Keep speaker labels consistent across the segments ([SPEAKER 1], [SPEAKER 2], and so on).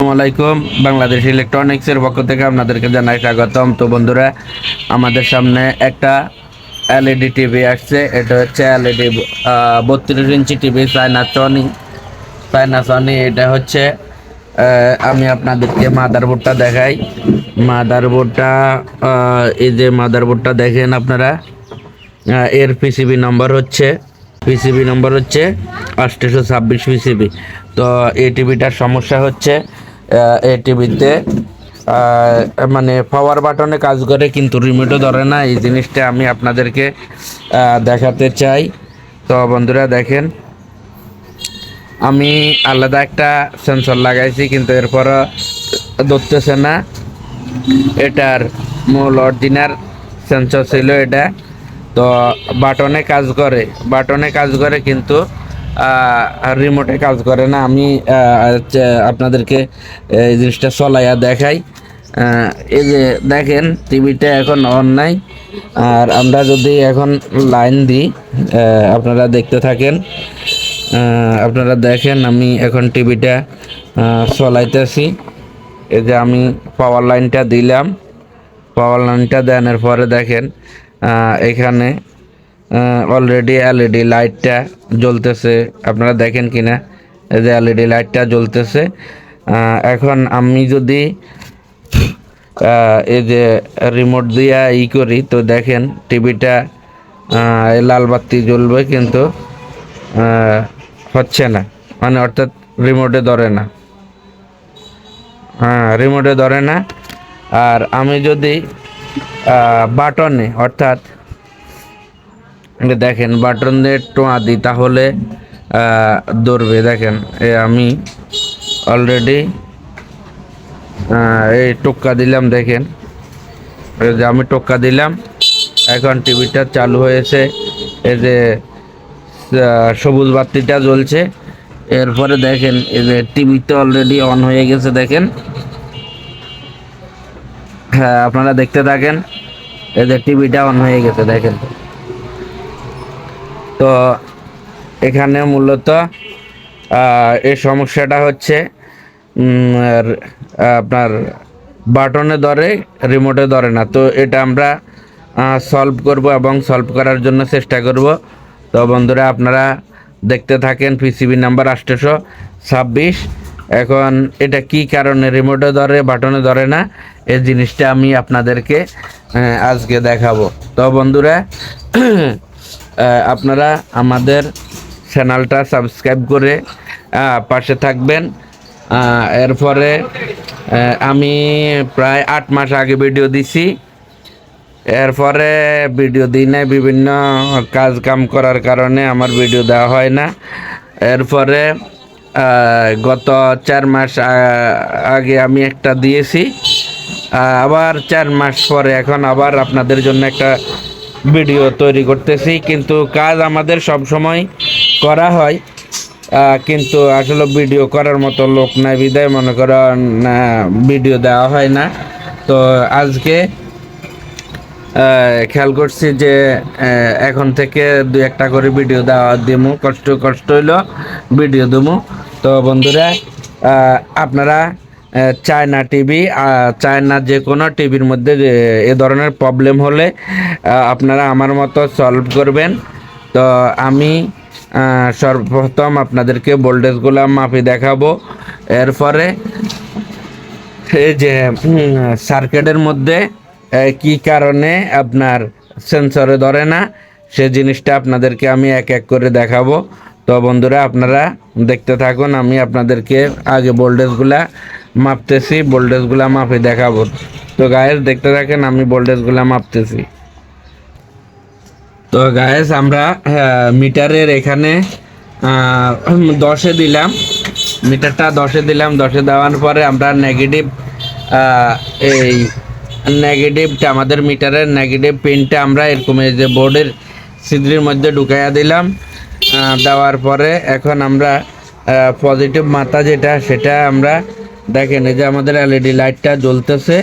[SPEAKER 1] আসসালামু আলাইকুম। বাংলাদেশ ইলেকট্রনিক্সের পক্ষ থেকে আপনাদেরকে জানাই স্বাগতম। তো বন্ধুরা, আমাদের সামনে একটা এলইডি টিভি আসছে। এটা হচ্ছে এলইডি বত্রিশ inch TV China Sony China Sony এটা হচ্ছে আমি আপনাদেরকে মাদারবোর্ডটা দেখাই। মাদারবোর্ডটা এই যে মাদারবোর্ডটা দেখেন আপনারা এর পিসিবি নম্বর হচ্ছে পিসিবি নম্বর হচ্ছে আটশোশো ছাব্বিশ পিসিবি তো এই টিভিটার সমস্যা হচ্ছে এই টিভিতে মানে পাওয়ার বাটনে কাজ করে, কিন্তু রিমোটও ধরে না। এই জিনিসটা আমি আপনাদেরকে দেখাতে চাই। তো বন্ধুরা দেখেন, আমি আলাদা একটা সেন্সর লাগাইছি, কিন্তু এরপরও ধরতেছে না। এটার মূল অরিজিনাল সেন্সর ছিল এটা। তো বাটনে কাজ করে বাটনে কাজ করে, কিন্তু রিমোটে কাজ করে না, আমি আপনাদেরকে এই জিনিসটা চলাইয়া দেখাই। এই যে দেখেন, টিভিটা এখন অন নাই। আর আমরা যদি এখন লাইন দিই আপনারা দেখতে থাকেন। আপনারা দেখেন, আমি এখন টিভিটা চলাইতেছি। এই যে আমি পাওয়ার লাইনটা দিলাম। পাওয়ার লাইনটা দেওয়ার পরে দেখেন এখানে অলরেডি এলইডি লাইটটা জ্বলতেছে। আপনারা দেখেন কিনা? এই যে এলইডি লাইটটা জ্বলতেছে। এখন আমি যদি এই যে রিমোট দিয়া ই করি, তো দেখেন টিভিটা লাল বাতি জ্বলবে কিন্তু হচ্ছে না। মানে অর্থাৎ রিমোটে ধরে না। হ্যাঁ রিমোটে ধরে না। আর আমি যদি বাটনে অর্থাৎ দেখেন বাটন দিয়ে টোঁয়া দিই, তাহলে ধরবে। দেখেন, এ আমি অলরেডি এই টোক্কা দিলাম, দেখেন। এই যে আমি টোক্কা দিলাম, এখন টিভিটা চালু হয়েছে। এই যে সবুজ বাতিটা জ্বলছে। এরপরে দেখেন, এই যে টিভিতে অলরেডি অন হয়ে গেছে, দেখেন। হ্যাঁ আপনারা দেখতে থাকেন। এই যে টিভিটা অন হয়ে গেছে, দেখেন। তো এখানে মূলত এই সমস্যাটা হচ্ছে আপনার বাটনে ধরে রিমোটে ধরে না। তো এটা আমরা সলভ করব এবং সলভ করার জন্য চেষ্টা করব। তো বন্ধুরা, আপনারা দেখতে থাকেন পিসিবি নাম্বার আটশোশো ছাব্বিশ। এখন এটা কি কারণে রিমোটে ধরে, বাটনে ধরে না? এই জিনিসটা আমি আপনাদেরকে আজকে দেখাবো। তো বন্ধুরা আপনারা আমাদের চ্যানেলটা সাবস্ক্রাইব করে পাশে থাকবেন। এরপরে আমি প্রায় আট মাস আগে ভিডিও দিছি। এরপরে ভিডিও দিই না বিভিন্ন কাজ কাম করার কারণে আমার ভিডিও দেওয়া হয় না। এরপরে গত চার মাস আগে আমি একটা দিয়েছি। আবার চার মাস পরে এখন আবার আপনাদের জন্য একটা ভিডিও তৈরি করতেছি, কিন্তু কাজ আমাদের সব সময় করা হয়। কিন্তু আসলে ভিডিও করার মতো লোক নাই বিদায়, মনে করেন ভিডিও দেওয়া হয় না। তো আজকে খেয়াল করছি যে এখন থেকে দু একটা করে ভিডিও দেওয়া দিমু, কষ্ট কষ্ট হইল, ভিডিও দিমু। তো বন্ধুরা আপনারা চায়না টিভি চায়না যে কোনো টিভির মধ্যে, এ ধরনের প্রবলেম হলে আপনারা আমার মতো সলভ করবেন। তো আমি সর্বপ্রথম আপনাদেরকে ভোল্টেজগুলো মাপি দেখাবো। এরপরে এই যে সার্কিটের মধ্যে কি কারণে আপনার সেন্সরে ধরে না, সে জিনিসটা আপনাদেরকে আমি এক এক করে দেখাবো। তো বন্ধুরা, আপনারা দেখতে থাকুন, আমি আপনাদেরকে আগে ভোল্টেজগুলা মাপতেছি ভোল্টেজগুলা মাপে দেখাবো। তো গায়েস দেখতে থাকেন, আমি ভোল্টেজগুলা মাপতেছি। তো গায়েস আমরা মিটারের এখানে দশে দিলাম। মিটারটা দশে দিলাম। দশে দেওয়ার পরে আমরা নেগেটিভ এই নেগেটিভটা আমাদের মিটারের নেগেটিভ পিনটা আমরা এরকম এই যে বোর্ডের ছিদ্রির মধ্যে ঢুকাইয়া দিলাম। দেওয়ার পরে এখন আমরা পজিটিভ মাথা যেটা, সেটা আমরা দেখেন এই যে আমাদের এলইডি লাইটটা জ্বলতেছে।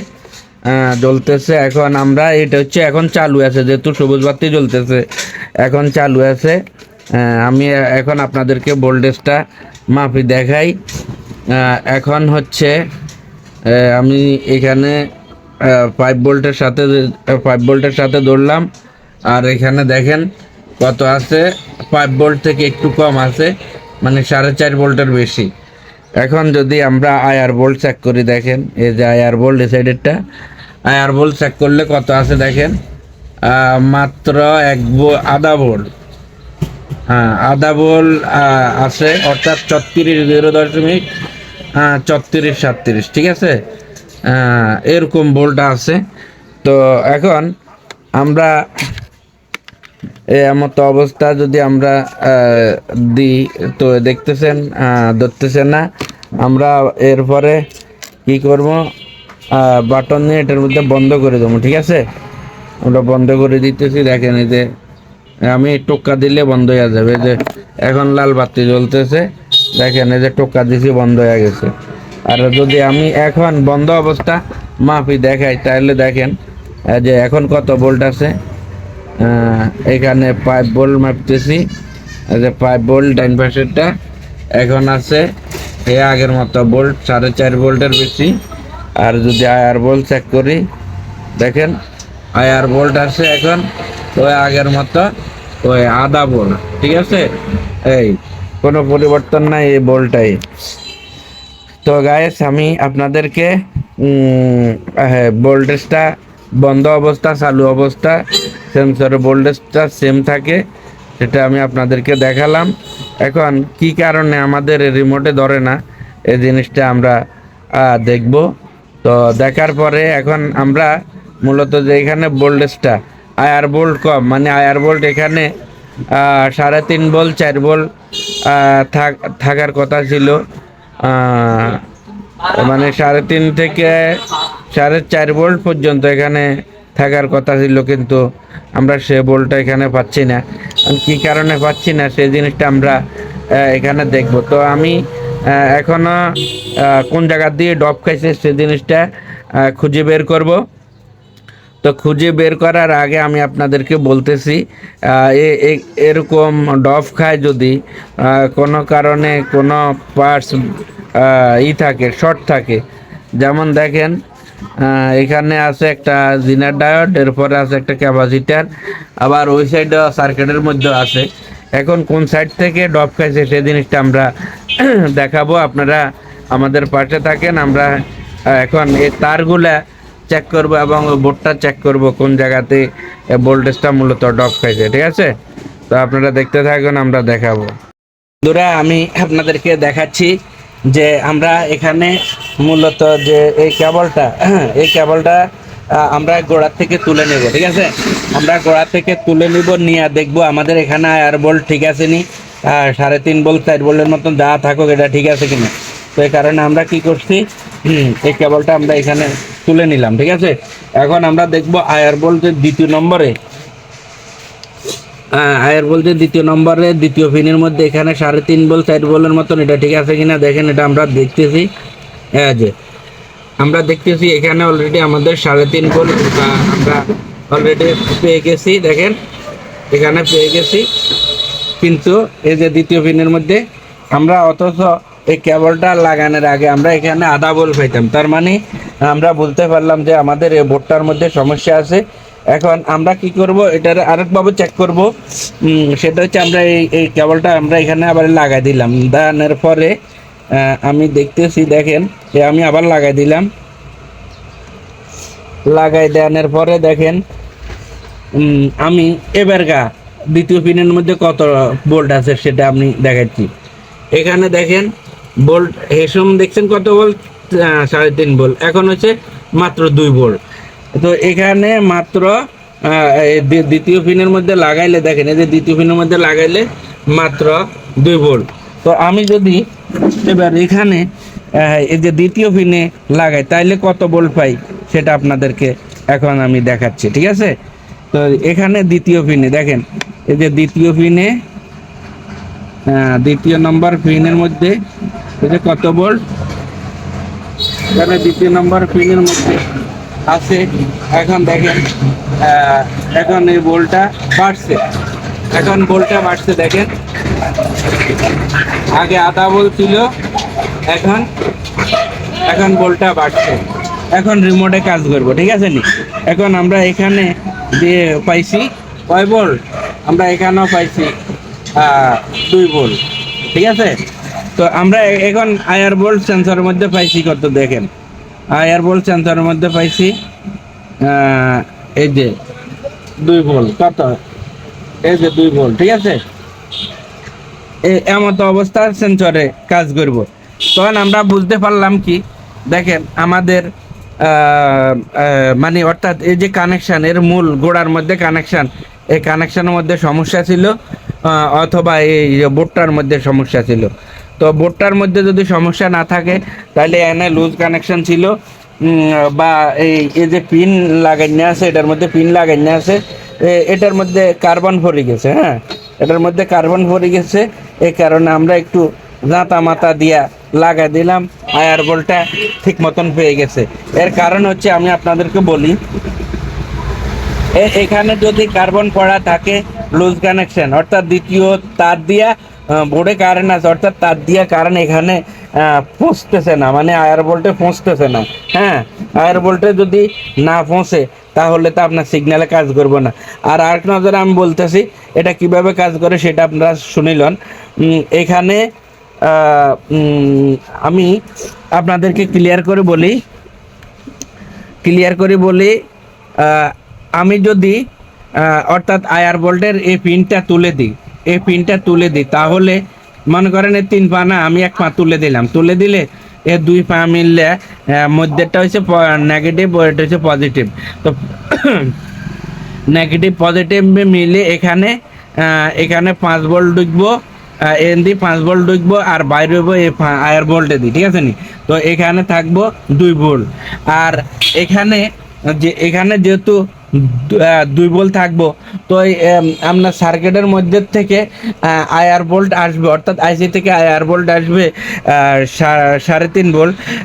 [SPEAKER 1] জ্বলতেছে। এখন আমরা এটা হচ্ছে এখন চালু আছে যেহেতু সবুজ বাতি জ্বলতেছে এখন চালু আছে। আহ, আমি এখন আপনাদেরকে ভোল্টেজটা মাপি দেখাই। এখন হচ্ছে আমি এখানে ফাইভ ভোল্টের সাথে ফাইভ ভোল্টের সাথে ধরলাম। আর এখানে দেখেন কত আছে? ফাইভ ভোল্ট থেকে একটু কম আছে মানে সাড়ে চার ভোল্টের বেশি। এখন যদি আমরা আয়ার বোল্ট চেক করি দেখেন এই যে আয়ার বোল্ট এই সাইডেরটা আয়ার বোল্ট চেক করলে কত আছে দেখেন? মাত্র এক আধা ভোল্ট হ্যাঁ আধা বল আছে অর্থাৎ ছত্রিশ জিরো দশমিক আহ, ছত্রিশ সাতত্রিশ ঠিক আছে? এরকম বলটা আছে। তো এখন আমরা মতো অবস্থা যদি আমরা দিই তো দেখতেছেন ধরতেছেন না। আমরা এরপরে কি করব? বাটন নিয়ে এটার মধ্যে বন্ধ করে দেবো, ঠিক আছে? আমরা বন্ধ করে দিতেছি, দেখেন এই যে, আমি টোকা দিলে বন্ধ হয়ে যাবে যে এখন লাল বাতি জ্বলতেছে, দেখেন এই যে টোকা দিছি, বন্ধ হয়ে গেছে। আর যদি আমি এখন বন্ধ অবস্থা মাপি দেখাই, তাহলে দেখেন যে এখন কত বোল্ট আছে? এখানে পাইপ বোল্ট মাপতেছি যে পাইপ বোল্ট ডাইন এখন আছে এ আগের মতো বোল্ট, সাড়ে চার বোল্টের বেশি। আর যদি আয়ার বোল্ট চেক করি, দেখেন, আয়ার বোল্ট আছে এখন ওই আগের মতো ওই আধা বোল্ট, ঠিক আছে? এই, কোনো পরিবর্তন নাই এই বোল্টটাই। তো গাইস আমি আপনাদেরকে ভোল্টেজটা বন্ধ অবস্থা, চালু অবস্থা সেন্সরের ভোল্টেজটা সেম থাকে। সেটা আমি আপনাদেরকে দেখালাম। এখন কি কারণে আমাদের রিমোটে ধরে না এই জিনিসটা আমরা দেখব। তো দেখার পরে এখন আমরা মূলত যে এখানে ভোল্টেজটা আয়ার বোল্ট কম মানে আয়ার বোল্ট এখানে সাড়ে তিন বল চার বল থাক- থাকার কথা ছিল। মানে সাড়ে তিন থেকে সাড়ে চার ভোল্ট পর্যন্ত এখানে থাকার কথা ছিল কিন্তু আমরা সে বলটা এখানে পাচ্ছি না। কি কারণে পাচ্ছি না সেই জিনিসটা আমরা এখানে দেখব। তো আমি আহ, এখনও কোন জায়গা দিয়ে ডব খাইছে সে জিনিসটা খুঁজে বের করব। তো খুঁজে বের করার আগে আমি আপনাদেরকে বলতেছি এরকম ডফ খায় যদি কোনো কারণে কোনো পার্টস ই থাকে শর্ট থাকে। যেমন দেখেন এখানে আছে একটা জিনার ডায়োড, এরপরে আছে একটা ক্যাপাসিটার, আবার ওই সাইডে সার্কিটের মধ্যে আছে। এখন কোন সাইড থেকে ডপ খাইছে সেই জিনিসটা আমরা দেখাবো। আপনারা আমাদের পাশে থাকেন, আমরা এখন এই তারগুলা চেক করব এবং বোর্ডটা চেক করব কোন জায়গাতে ভোল্টেজটা মূলত ডপ খাইছে, ঠিক আছে? তো আপনারা দেখতে থাকুন, আমরা দেখাবো। বন্ধুরা, আমি আপনাদেরকে দেখাচ্ছি যে আমরা এখানে মূলত যে এই কেবলটা এই কেবলটা আমরা গোড়ার থেকে তুলে নেব, ঠিক আছে? আমরা গোড়া থেকে তুলে নিব, নিয়ে দেখব আমাদের এখানে আয়ার বোল্ট ঠিক আছে নি? সাড়ে তিন বোল্ট, চার বোল্টের মতন যা থাকুক এটা ঠিক আছে কিনা? তো এই কারণে আমরা কি করছি? এই কেবলটা আমরা এখানে তুলে নিলাম, ঠিক আছে? এখন আমরা দেখব আয়ার বলতে দ্বিতীয় নম্বরে আয়ের বলতে দ্বিতীয় নম্বরে, দ্বিতীয় ফিনের মধ্যে এখানে সাড়ে তিন বল চার বলের মতন, এটা ঠিক আছে কিনা দেখেন, এটা আমরা দেখতেছি। হ্যাঁ যে, আমরা দেখতেছি এখানে অলরেডি আমাদের সাড়ে তিন বল আমরা অলরেডি পেয়ে গেছি, দেখেন, এখানে পেয়ে গেছি। কিন্তু এই যে দ্বিতীয় ফিনের মধ্যে, আমরা অথচ এই কেবলটা লাগানোর আগে আমরা এখানে আধা বল পাইতাম। তার মানে আমরা বলতে পারলাম যে আমাদের এই বোর্ডটার মধ্যে সমস্যা আছে। এখন আমরা কি করব? এটার আরেকভাবে চেক করব। সেটা হচ্ছে আমরা এই এই কেবলটা আমরা এখানে আবার লাগাই দিলাম। দানের পরে আমি দেখতেছি, দেখেন, যে আমি আবার লাগাই দিলাম। লাগাই দেওয়ানোর পরে দেখেন আমি এবার গা, দ্বিতীয় পিনের মধ্যে কত বোল্ট আছে সেটা আমি দেখাচ্ছি। এখানে দেখেন বোল্ট হেসম দেখছেন কত বোল্ট সাড়ে তিন বোল্ট এখন হচ্ছে মাত্র দুই বোল্ট তো এখানে মাত্র দ্বিতীয় পিনের মধ্যে লাগাইলে, দেখেন, এই যে দ্বিতীয় পিনের মধ্যে লাগাইলে মাত্র দুই বোল্ট তো আমি যদি এবার এখানে এই যে দ্বিতীয় পিনে লাগাই, তাইলে কত বোল্ট পাই সেটা আপনাদেরকে এখন আমি দেখাচ্ছি, ঠিক আছে? তো এখানে দ্বিতীয় পিনে দেখেন, এই যে দ্বিতীয় পিনে দ্বিতীয় নম্বর পিনের মধ্যে, এই যে কত বোল্ট এখানে দ্বিতীয় নম্বর পিনের মধ্যে আছে। এখন দেখেন এখন এই বোলটা বাড়ছে। এখন বোলটা বাড়ছে, দেখেন। আগে আধা বল ছিল, এখন এখন বলটা বাড়ছে। এখন রিমোটে কাজ করব, ঠিক আছে নি? এখন আমরা এখানে দিয়ে পাইছি, কয় বল? আমরা এখানেও পাইছি দুই বল, ঠিক আছে? তো আমরা এখন আয়ার বোল্ট সেন্সরের মধ্যে পাইছি, কত দেখেন? আয়ার বোল্ট সেন্সরের মধ্যে পাইছি এই যে দুই ভোল্ট কত? এই যে দুই ভোল্ট ঠিক আছে? এমত অবস্থা সেন্সরে কাজ করব। তখন আমরা বুঝতে পারলাম কি, দেখেন আমাদের মানে অর্থাৎ এই যে কানেকশন এর মূল গোড়ার মধ্যে কানেকশন এই কানেকশনের মধ্যে সমস্যা ছিল। অথবা এই বোর্ডটার মধ্যে সমস্যা ছিল। তো বোর্ডটার মধ্যে যদি সমস্যা না থাকে, তাহলে এনে লুজ কানেকশন ছিল। বা এই এই যে পিন লাগাই নিয়ে আছে এটার মধ্যে পিন লাগাইনে আছে এ- এটার মধ্যে কার্বন ভরে গেছে হ্যাঁ? এটার মধ্যে কার্বন ভরে গেছে, এই কারণে আমরা একটু জাঁতা মাতা দিয়া লাগাই দিলাম, আয়ার বলটা ঠিক মতন পেয়ে গেছে। এর কারণ হচ্ছে আমি আপনাদেরকে বলি এখানে যদি কার্বন পড়া থাকে লুজ কানেকশন অর্থাৎ দ্বিতীয় তার দিয়া বোর্ডে কারেন্ট আছে, অর্থাৎ তার দিয়া কারেন্ট এখানে পৌঁছতেছে না মানে আয়ার বোল্টে পৌঁছতেছে না। হ্যাঁ আয়ার বোল্টে যদি না পৌঁছে, তাহলে তো আপনার সিগন্যালে কাজ করব না। আর আরেক নজরে আমি বলতেছি, এটা কীভাবে কাজ করে সেটা আপনারা শুনিলেন এখানে আমি আপনাদেরকে ক্লিয়ার করে বলি ক্লিয়ার করে বলি আমি যদি অর্থাৎ আয়ার বোল্টের এই পিনটা তুলে দিই এই পিনটা তুলে দিই তাহলে মনে করেন এই তিন পা না আমি এক পা তুলে দিলাম। তুলে দিলে এ দুই পা মিললে আহ, মধ্যেরটা হচ্ছে নেগেটিভ ওইটা হচ্ছে পজিটিভ তো নেগেটিভ পজিটিভ মিলে এখানে এখানে পাঁচ ঢুকবো আহ, এন দিয়ে পাঁচ ভোল্ট ঢুকবো আর বাইরে হইবো এই আয়ার ভোল্টে দিই ঠিক আছে নি? তো এখানে থাকব দুই ভোল্ট আর এখানে যে এখানে যেহেতু দুই ভোল্ট থাকব। তো আপনার সার্কিটের মধ্যে থেকে আয়ার বোল্ট আসবে। অর্থাৎ আইসি থেকে আয়ার বোল্ট আসবে সাড়ে তিন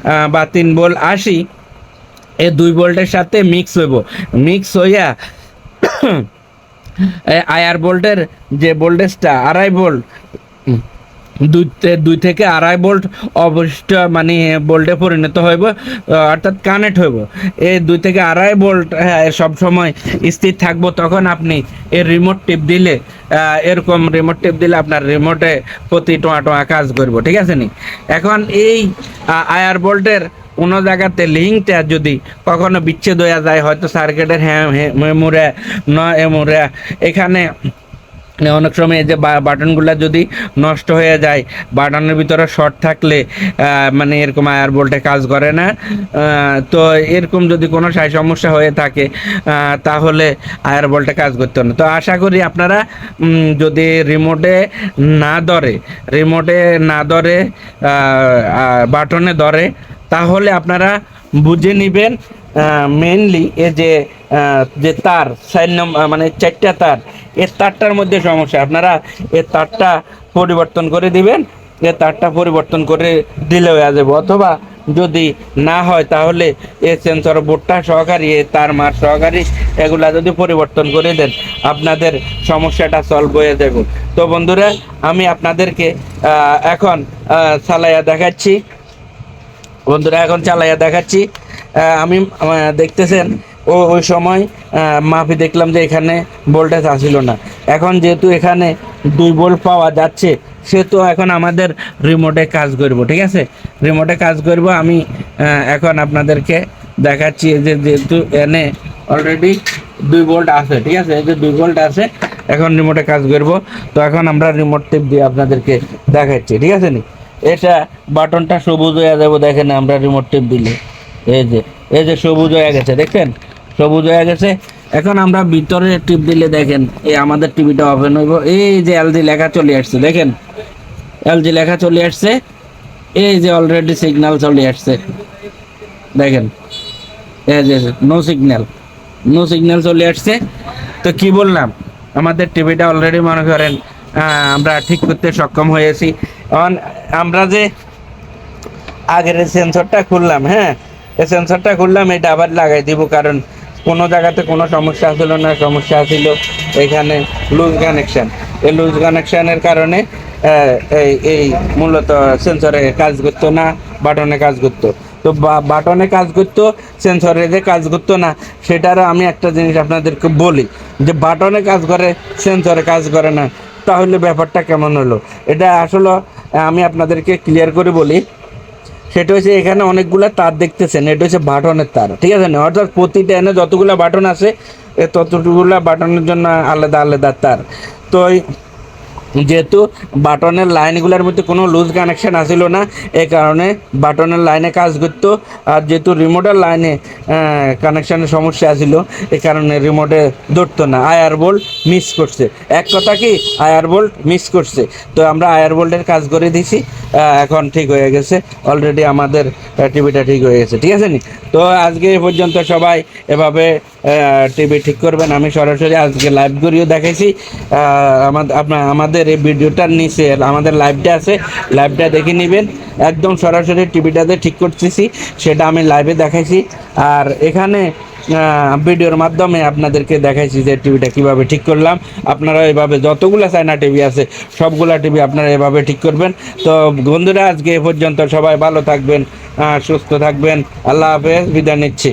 [SPEAKER 1] আহ, বা তিন ভোল্ট আশি। এই দুই বোল্টের সাথে মিক্স হইব। মিক্স হইয়া আয়ার বোল্টের যে ভোল্টেজটা আড়াই উম, দুই দুই থেকে আড়াই ভোল্ট অবশিষ্ট মানে ভোল্টে পরিণত হইব অর্থাৎ কানেক্ট হইব। এই দুই থেকে আড়াই ভোল্ট হ্যাঁ সব সময় স্থির থাকব, তখন আপনি এর রিমোট টিপ দিলে এরকম রিমোট টিপ দিলে আপনার রিমোটে প্রতি টোয়া টোয়া কাজ করব, ঠিক আছে নি? এখন এই আয়ার ভোল্টের কোনো জায়গাতে লিঙ্কটা যদি কখনো বিচ্ছেদ হয়ে যায়, হয়তো সার্কিটের হ্যাঁ মেমোরে ন এমোরে এখানে অনেক সময় এই যে বাটনগুলো যদি নষ্ট হয়ে যায়, বাটনের ভিতরে শর্ট থাকলে মানে এরকম আয়ার বোল্টে কাজ করে না। তো এরকম যদি কোনো সাই সমস্যা হয়ে থাকে তাহলে আয়ার বোল্টে কাজ করতে না। তো আশা করি আপনারা যদি রিমোটে না ধরে, রিমোটে না ধরে বাটনে ধরে, তাহলে আপনারা বুঝে নেবেন মেনলি এ যে যে তার, চার নম্বর মানে চারটা তার এর তারটার মধ্যে সমস্যা। আপনারা এর তারটা পরিবর্তন করে দিবেন এর তারটা পরিবর্তন করে দিলে হয়ে যাবে। অথবা যদি না হয়, তাহলে এ সেন্সর বোর্ডটা সহকারী, এ তার মার সহকারী, এগুলা যদি পরিবর্তন করে দেন, আপনাদের সমস্যাটা সলভ হয়ে যাবে। তো বন্ধুরা, আমি আপনাদেরকে এখন চালাইয়া দেখাচ্ছি। বন্ধুরা, এখন চালাইয়া দেখাচ্ছি। আমি দেখতেছেন ও ওই সময় মাপি দেখলাম যে এখানে ভোল্টেজ আসিল না। এখন যেহেতু এখানে দুই ভোল্ট পাওয়া যাচ্ছে, সেহেতু এখন আমাদের রিমোটে কাজ করব, ঠিক আছে? রিমোটে কাজ করব, আমি এখন আপনাদেরকে দেখাচ্ছি যে যেহেতু এনে অলরেডি দুই ভোল্ট আছে, ঠিক আছে? এই যে দুই ভোল্ট আছে, এখন রিমোটে কাজ করব। তো এখন আমরা রিমোট টিপ দিয়ে আপনাদেরকে দেখাচ্ছি, ঠিক আছে নি? এটা বাটনটা সবুজ হয়ে যাবে, দেখেন আমরা রিমোট টিপ দিলে। এই যে এই যে সবুজ হয়ে গেছে, দেখছেন? সবুজ হয়ে গেছে। এখন আমরা ভিতরে টিপ দিলে দেখেন, এই আমাদের টিভিটা ওপেন হইব এই যে এলজি লেখা চলে আসছে, দেখেন? এলজি লেখা চলে আসছে। এই যে অলরেডি সিগন্যাল চলে আসছে। দেখেন? এই যে নো সিগন্যাল নো সিগন্যাল চলে আসছে। তো কি বললাম, আমাদের টিভিটা অলরেডি মনে করেন আমরা ঠিক করতে সক্ষম হয়েছি। এখন আমরা যে আগের সেন্সরটা খুললাম হ্যাঁ? এই সেন্সরটা খুললাম এটা আবার লাগাই দিব, কারণ কোনো জায়গাতে কোনো সমস্যা ছিল না, সমস্যা ছিল এখানে লুজ কানেকশান এই লুজ কানেকশানের কারণে এই এই মূলত সেন্সরে কাজ করতো না বাটনে কাজ করতো। তো বাটনে কাজ করতো সেন্সরে যে কাজ করতো না, সেটারও আমি একটা জিনিস আপনাদেরকে বলি, যে বাটনে কাজ করে সেন্সরে কাজ করে না। তাহলে ব্যাপারটা কেমন হলো? এটা আসলে আমি আপনাদেরকে ক্লিয়ার করে বলি সেটা হচ্ছে এখানে অনেকগুলো তার দেখতেছেন, এটা হচ্ছে বাটনের তার, ঠিক আছে না? অর্থাৎ প্রতিটা এনে যতগুলো বাটন আছে, এ ততটুকুলা বাটনের জন্য আলাদা আলাদা তার। তো যেহেতু বাটনের লাইনগুলোর মধ্যে কোনো লুজ কানেকশান আসিল না এ কারণে বাটনের লাইনে কাজ করতো। আর যেহেতু রিমোটের লাইনে কানেকশানের সমস্যা আসিল, এ কারণে রিমোটে ধরতো না। আয়ার বোল্ট মিস করছে। এক কথা কি আয়ার বোল্ট মিস করছে। তো আমরা আয়ার বোল্টের কাজ করে দিছি। এখন ঠিক হয়ে গেছে। অলরেডি আমাদের টিভিটা ঠিক হয়ে গেছে। ঠিক আছে নি? তো আজকে এ পর্যন্ত সবাই এভাবে টিভি ঠিক করবেন। আমি সরাসরি আজকে লাইভ করেও দেখাইছি। আমাদের আপনার আমাদের এই ভিডিওটার নিচে আমাদের লাইভটা আছে। লাইভটা দেখে নেবেন। একদম সরাসরি টিভিটাতে ঠিক করতেছি। সেটা আমি লাইভে দেখাইছি। আর এখানে ভিডিওর মাধ্যমে আপনাদেরকে দেখাইছি যে টিভিটা কীভাবে ঠিক করলাম। আপনারা এভাবে যতগুলো চায়না টিভি আছে, সবগুলা টিভি আপনারা এভাবে ঠিক করবেন। তো বন্ধুরা, আজকে এ পর্যন্ত সবাই ভালো থাকবেন সুস্থ থাকবেন। আল্লাহ হাফেজ। বিদায় নিচ্ছি।